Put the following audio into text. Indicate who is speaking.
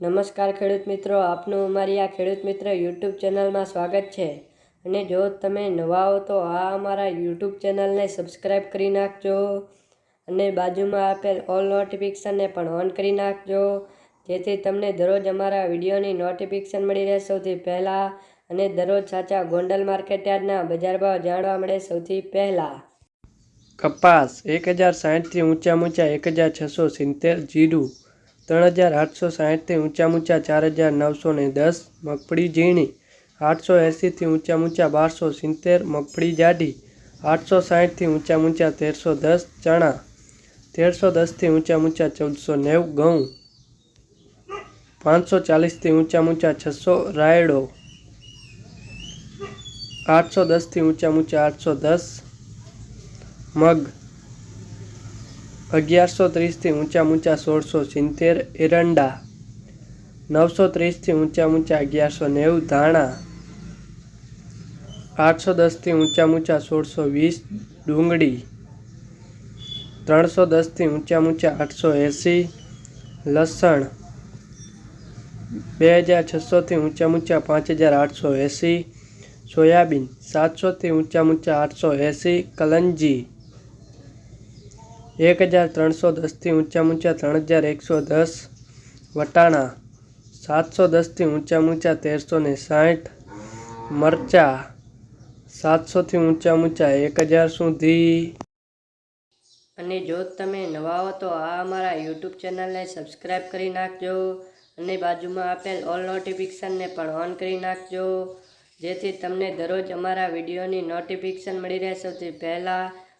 Speaker 1: નમસ્કાર ખેડૂત મિત્રો, આપનું અમારી આ ખેડૂત મિત્ર યુટ્યુબ ચેનલમાં સ્વાગત છે. અને જો તમે નવા હો તો આ અમારા યુટ્યુબ ચેનલને સબસ્ક્રાઈબ કરી નાખજો અને બાજુમાં આપેલ ઓલ નોટિફિકેશનને પણ ઓન કરી નાખજો. જેથી તમને દરરોજ અમારા વિડીયોની નોટિફિકેશન મળી રહે સૌથી પહેલાં અને દરરોજ સાચા ગોંડલ માર્કેટ યાર્ડના બજાર ભાવ જાણવા મળે સૌથી પહેલાં.
Speaker 2: કપાસ એક હજાર સાઠથી ઊંચા ઊંચા એક હજાર છસો સિત્તેર જીરું ત્રણ હજાર આઠસો સાઠથી ઊંચા ઊંચા ચાર હજાર નવસો ને દસ, મગફળી ઝીણી આઠસો એંસીથી ઊંચા ઊંચા બારસો સિત્તેર, મગફળી જાડી આઠસો સાહીઠથી ઊંચા ઊંચા તેરસો દસ, ચણા તેરસો દસથી ઊંચા ઊંચા ચૌદસો નેવું, ઘઉં પાંચસો ચાલીસથી ઊંચા ઊંચા છસો, રાયડો આઠસો દસથી ઊંચા ઊંચા આઠસો દસ, મગ અગિયારસો ત્રીસથી ઊંચા ઊંચા સોળસો સિત્તેર એરંડા, નવસો ત્રીસથી ઊંચા ઊંચા અગિયારસો નેવું ધાણા, આઠસો દસથી ઊંચા ઊંચા સોળસો વીસ ડુંગળી, ત્રણસો દસથી ઊંચા ઊંચા આઠસો એંસી લસણ, બે હજાર છસોથી ઊંચા ઊંચા પાંચ હજાર આઠસો એંસી સોયાબીન, સાતસોથી ઊંચા ઊંચા આઠસો એંસી કલંજી એક હજાર ત્રણસો દસથી ઊંચા ઊંચા ત્રણ હજાર એકસો દસ, વટાણા સાતસો દસથી ઊંચામાં ઊંચા તેરસો ને સાઠ, મરચા સાતસોથી ઊંચા ઊંચા એક હજાર સુધી.
Speaker 1: અને જો તમે નવા હો તો આ અમારા યુટ્યુબ ચેનલને સબસ્ક્રાઈબ કરી નાખજો અને બાજુમાં આપેલ ઓલ નોટિફિકેશનને પણ ઓન કરી નાખજો. જેથી તમને દરરોજ અમારા વિડીયોની નોટિફિકેશન મળી રહે સૌથી પહેલાં